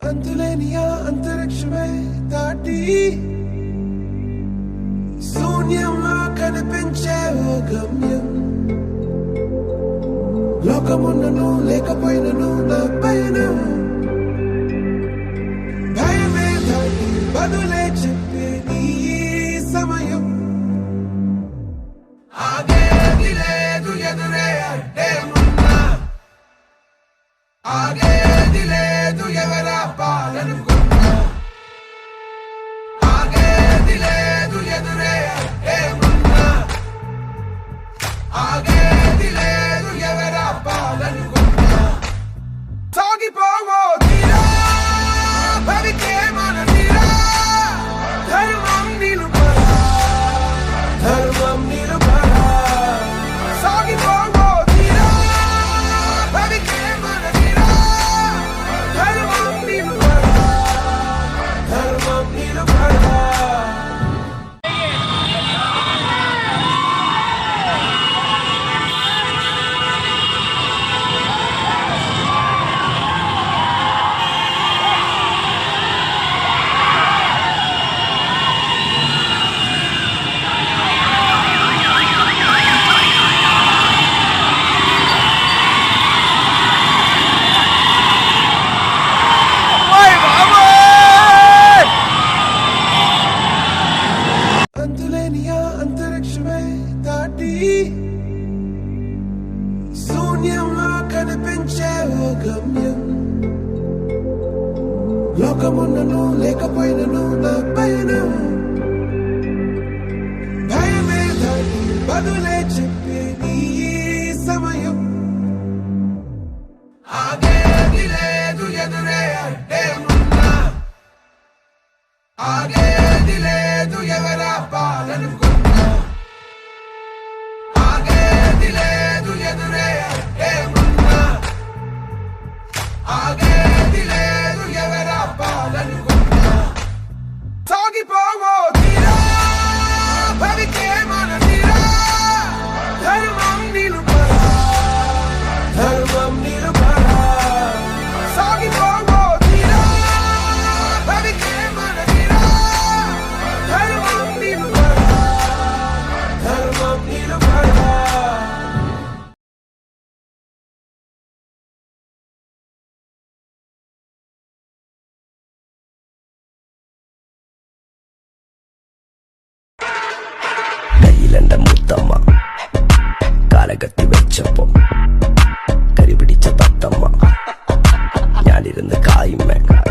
అంతులేని అంతరిక్షమే దాటి శూన్యంలో కనిపించే ఓ గమ్యం. లోకమున్నను లేకపోయినను నా పైన భయమే దాటి బదులే చెప్పే నీ సమయం. ఆగే అంతులేని అంతరిక్షమే దాటి శూన్యంలో కనిపించే ఓ గమ్యం. లోకమున్నను లేకపోయినను నా పైన. భయమే దాటి బదులే చెప్పే నీ సమయం. கண்ட மூத்தம்மா. காலகத்தி வச்சப்போ.